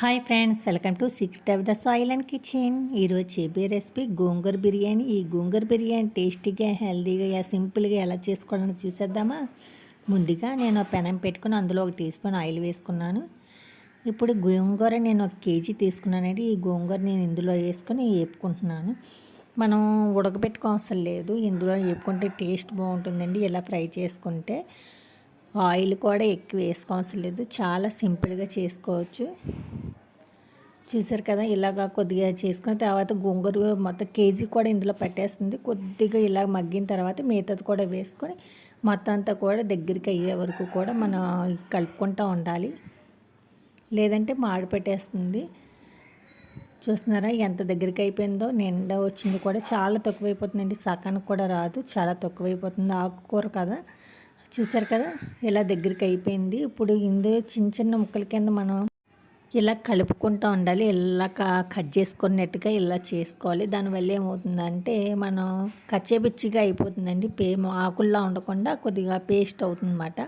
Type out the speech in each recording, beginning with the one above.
Hi friends welcome to secret of the soil and kitchen. ఈరోజు చెప్పే recipe గోంగూర బిర్యానీ. ఈ గోంగూర బిర్యానీ టేస్టీగా హెల్తీగా సింపుల్గా ఎలా చేసుకోవాలని చూసేద్దామా? ముందుగా నేను పెనం పెట్టుకుని అందులో ఒక టీ స్పూన్ ఆయిల్ వేసుకున్నాను. ఇప్పుడు గోంగూర నేను ఒక కేజీ తీసుకున్నానండి. ఈ గోంగూర నేను ఇందులో వేసుకొని వేపుకుంటున్నాను మనం ఉడకబెట్టుకోవసరం లేదు. ఇందులో వేపుకుంటే టేస్ట్ బాగుంటుందండి. ఇలా ఫ్రై చేసుకుంటే ఆయిల్ కూడా ఎక్కువ వేసుకోవసరం లేదు. చాలా సింపుల్గా చేసుకోవచ్చు. చూసారు కదా ఇలాగా కొద్దిగా చేసుకున్న తర్వాత గోంగూర మొత్తం కేజీ కూడా ఇందులో పెట్టేస్తుంది. కొద్దిగా ఇలా మగ్గిన తర్వాత మిగతాది కూడా వేసుకొని మొత్తం అంతా కూడా దగ్గరికి అయ్యే వరకు కూడా మనం కలుపుకుంటూ ఉండాలి. లేదంటే మాడి పెట్టేస్తుంది. చూస్తున్నారా ఎంత దగ్గరికి అయిపోయిందో నిండా వచ్చింది కూడా చాలా తక్కువైపోతుందండి. సకానికి కూడా రాదు చాలా తక్కువైపోతుంది. ఆకుకూర కదా. చూసారు కదా ఇలా దగ్గరికి అయిపోయింది. ఇప్పుడు ఇందులో చిన్న చిన్న ముక్కల కింద మనం ఇలా కలుపుకుంటూ ఉండాలి. ఇలా కట్ చేసుకున్నట్టుగా ఇలా చేసుకోవాలి. దానివల్ల ఏమవుతుందంటే మనం కచ్చేపిచ్చిగా అయిపోతుందండి. పే ఆకుల్లా ఉండకుండా కొద్దిగా పేస్ట్ అవుతుందన్నమాట.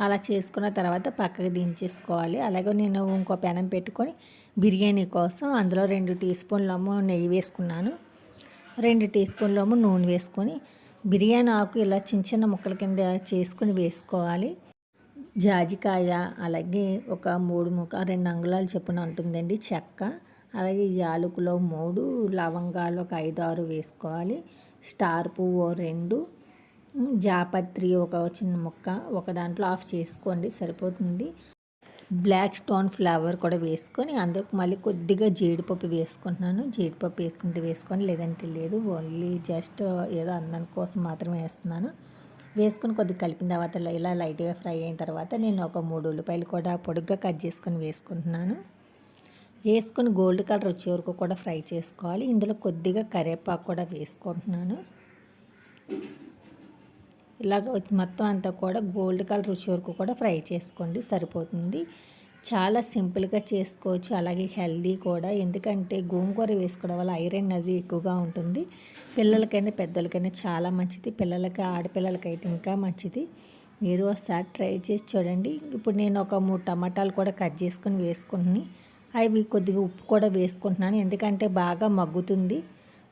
అలా చేసుకున్న తర్వాత పక్కకు దించేసుకోవాలి. అలాగే నేను ఇంకో పెనం పెట్టుకొని బిర్యానీ కోసం అందులో రెండు టీ స్పూన్లము నెయ్యి వేసుకున్నాను. రెండు టీ స్పూన్లము నూనె వేసుకొని బిర్యానీ ఆకు ఇలా చిన్న చిన్న ముక్కల కింద చేసుకుని వేసుకోవాలి. జాజికాయ అలాగే ఒక మూడు ముక్క రెండు అంగుళాలు చొప్పున ఉంటుందండి చెక్క అలాగే యాలకులో మూడు లవంగాలు ఒక ఐదు ఆరు వేసుకోవాలి. స్టార్ పువ్వు రెండు జాపత్రి ఒక చిన్న ముక్క ఒక దాంట్లో ఆఫ్ చేసుకోండి సరిపోతుంది. బ్లాక్ స్టోన్ ఫ్లవర్ కూడా వేసుకొని అందులోకి మళ్ళీ కొద్దిగా జీడిపప్పు వేసుకుంటున్నాను. జీడిపప్పు వేసుకుంటే వేసుకొని లేదంటే లేదు. ఓన్లీ జస్ట్ ఏదో అన్నం కోసం మాత్రమే వేస్తున్నాను. వేసుకొని కొద్దిగా కలిపిన తర్వాత ఇలా లైట్గా ఫ్రై అయిన తర్వాత నేను ఒక మూడు ఉల్లిపాయలు కూడా పొడుగ్గా కట్ చేసుకొని వేసుకుంటున్నాను. వేసుకొని గోల్డ్ కలర్ వచ్చే వరకు కూడా ఫ్రై చేసుకోవాలి. ఇందులో కొద్దిగా కరివేపాకు కూడా వేసుకుంటున్నాను. ఇలాగ మొత్తం అంతా కూడా గోల్డ్ కలర్ రుచి వరకు కూడా ఫ్రై చేసుకోండి సరిపోతుంది. చాలా సింపుల్గా చేసుకోవచ్చు అలాగే హెల్దీ కూడా. ఎందుకంటే గోంగూర వేసుకోవడం వల్ల ఐరన్ అది ఎక్కువగా ఉంటుంది. పిల్లలకైనా పెద్దలకైనా చాలా మంచిది. పిల్లలకి ఆడపిల్లలకి అయితే ఇంకా మంచిది. మీరు ఒకసారి ట్రై చేసి చూడండి. ఇప్పుడు నేను ఒక మూడు టమాటాలు కూడా కట్ చేసుకొని వేసుకుని అవి కొద్దిగా ఉప్పు కూడా వేసుకుంటున్నాను. ఎందుకంటే బాగా మగ్గుతుంది.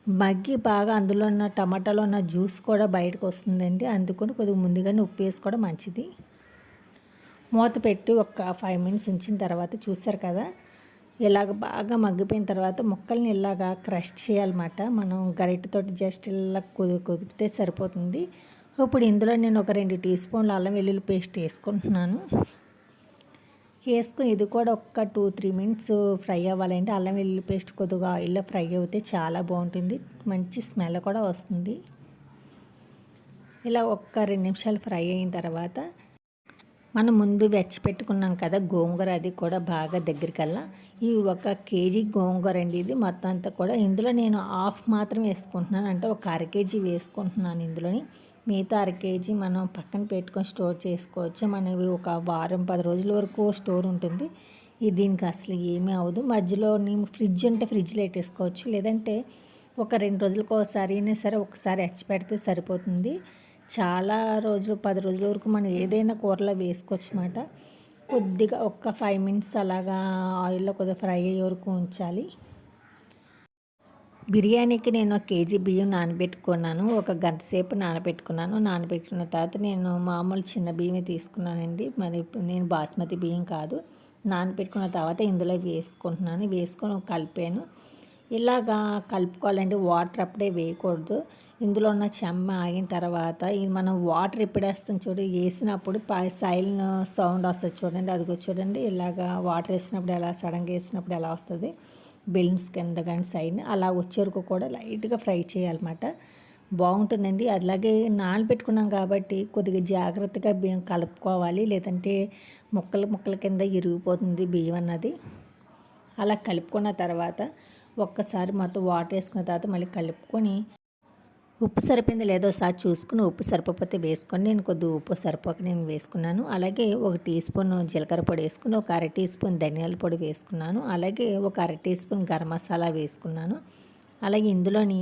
మగ్గి బాగా అందులో ఉన్న టమాటాలో ఉన్న జ్యూస్ కూడా బయటకు వస్తుందండి. అందుకని కొద్దిగా ముందుగానే ఉప్పు వేసుకోవడం మంచిది. మూత పెట్టి ఒక ఫైవ్ మినిట్స్ ఉంచిన తర్వాత చూసారు కదా ఇలాగ బాగా మగ్గిపోయిన తర్వాత ముక్కల్ని ఇలాగా క్రష్ చేయాలన్నమాట. మనం గరిటెతోటి జస్ట్ ఇలా కుది కుదిపితే సరిపోతుంది. ఇప్పుడు ఇందులో నేను ఒక రెండు టీ స్పూన్లు అల్లం వెల్లుల్లి పేస్ట్ వేసుకుంటున్నాను. వేసుకుని ఇది కూడా ఒక్క టూ త్రీ మినిట్స్ ఫ్రై అవ్వాలంటే అల్లం వెల్లుల్లి పేస్ట్ కొద్దిగా ఆయిల్లో ఫ్రై అవుతే చాలా బాగుంటుంది. మంచి స్మెల్ కూడా వస్తుంది. ఇలా ఒక్క రెండు నిమిషాలు ఫ్రై అయిన తర్వాత మనం ముందు వెచ్చి పెట్టుకున్నాం కదా గోంగూర అది కూడా బాగా దగ్గరికల్లా. ఈ ఒక కేజీ గోంగూర అండి ఇది మొత్తం అంతా కూడా. ఇందులో నేను హాఫ్ మాత్రం వేసుకుంటున్నాను. అంటే ఒక అర కేజీ వేసుకుంటున్నాను ఇందులోని. మిగతా అర కేజీ మనం పక్కన పెట్టుకొని స్టోర్ చేసుకోవచ్చు. మనవి ఒక వారం పది రోజుల వరకు స్టోర్ ఉంటుంది. ఇది దీనికి అసలు ఏమీ అవ్వదు. మధ్యలో ఫ్రిడ్జ్ ఉంటే ఫ్రిడ్జ్లో పెట్టేసుకోవచ్చు. లేదంటే ఒక రెండు రోజులకు ఒకసారి అయినా సరే ఒకసారి ఎచ్చి పెడితే సరిపోతుంది. చాలా రోజులు పది రోజుల వరకు మనం ఏదైనా కూరలో వేసుకోవచ్చు అన్నమాట. కొద్దిగా ఒక్క ఫైవ్ మినిట్స్ అలాగా ఆయిల్లో కొద్దిగా ఫ్రై అయ్యే వరకు ఉంచాలి. బిర్యానీకి నేను ఒక కేజీ బియ్యం నానబెట్టుకున్నాను. ఒక గంట సేపు నానబెట్టుకున్నాను. నానబెట్టుకున్న తర్వాత నేను మామూలు చిన్న బియ్యమే తీసుకున్నానండి. మరి నేను బాస్మతి బియ్యం కాదు. నానబెట్టుకున్న తర్వాత ఇందులో వేసుకుంటున్నాను. వేసుకొని కలిపాను. ఇలాగా కలుపుకోవాలంటే వాటర్ అప్పుడే వేయకూడదు. ఇందులో ఉన్న చెమ్మ ఆగిన తర్వాత ఇది మనం వాటర్ ఇప్పుడేస్తాం చూడు? వేసినప్పుడు సైల్ సౌండ్ వస్తుంది చూడండి. అదిగో చూడండి. ఇలాగా వాటర్ వేసినప్పుడు ఎలా సడన్గా వేసినప్పుడు ఎలా వస్తుంది? బెలూన్స్ కింద కానీ సైడ్ అలా వచ్చే వరకు కూడా లైట్గా ఫ్రై చేయాలన్నమాట. బాగుంటుందండి. అలాగే నానబెట్టుకున్నాం కాబట్టి కొద్దిగా జాగ్రత్తగా బియ్యం కలుపుకోవాలి. లేదంటే ముక్కలు ముక్కల కింద ఇరిగిపోతుంది బియ్యం అన్నది. అలా కలుపుకున్న తర్వాత ఒక్కసారి మొత్తం వాటర్ వేసుకున్న తర్వాత మళ్ళీ కలుపుకొని ఉప్పు సరిపోయింది లేదో సార్ చూసుకుని ఉప్పు సరిపోతే వేసుకొని నేను కొద్దిగా ఉప్పు సరిపోక నేను వేసుకున్నాను. అలాగే ఒక టీ స్పూన్ జీలకర్ర పొడి వేసుకుని ఒక అర టీ స్పూన్ ధనియాల పొడి వేసుకున్నాను. అలాగే ఒక అర టీ స్పూన్ గరం మసాలా వేసుకున్నాను. అలాగే ఇందులోని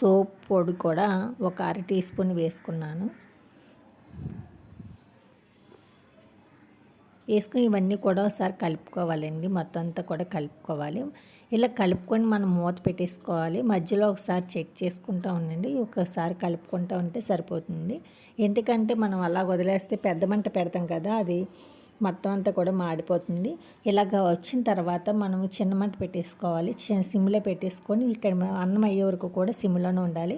సోప్ పొడి కూడా ఒక అర టీ స్పూన్ వేసుకున్నాను. వేసుకుని ఇవన్నీ కూడా ఒకసారి కలుపుకోవాలండి. మొత్తం అంతా కూడా కలుపుకోవాలి. ఇలా కలుపుకొని మనం మూత పెట్టేసుకోవాలి. మధ్యలో ఒకసారి చెక్ చేసుకుంటూ ఉండండి. ఒకసారి కలుపుకుంటూ ఉంటే సరిపోతుంది. ఎందుకంటే మనం అలా వదిలేస్తే పెద్ద మంట పెడతాం కదా అది మొత్తం అంతా కూడా మాడిపోతుంది. ఇలాగ వచ్చిన తర్వాత మనం చిన్న మంట పెట్టేసుకోవాలి. చిన్న సిమ్లో పెట్టేసుకొని ఇక్కడ అన్నం అయ్యే వరకు కూడా సిమ్లోనే ఉండాలి.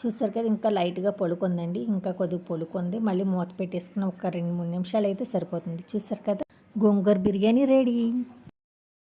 చూసారు కదా ఇంకా లైట్గా పొలుకుందండి ఇంకా కొద్దిగా పొలుకుంది మళ్ళీ మూత పెట్టేసుకుని ఒక రెండు మూడు నిమిషాలు అయితే సరిపోతుంది. చూసారు కదా గోంగూర బిర్యానీ రెడీ.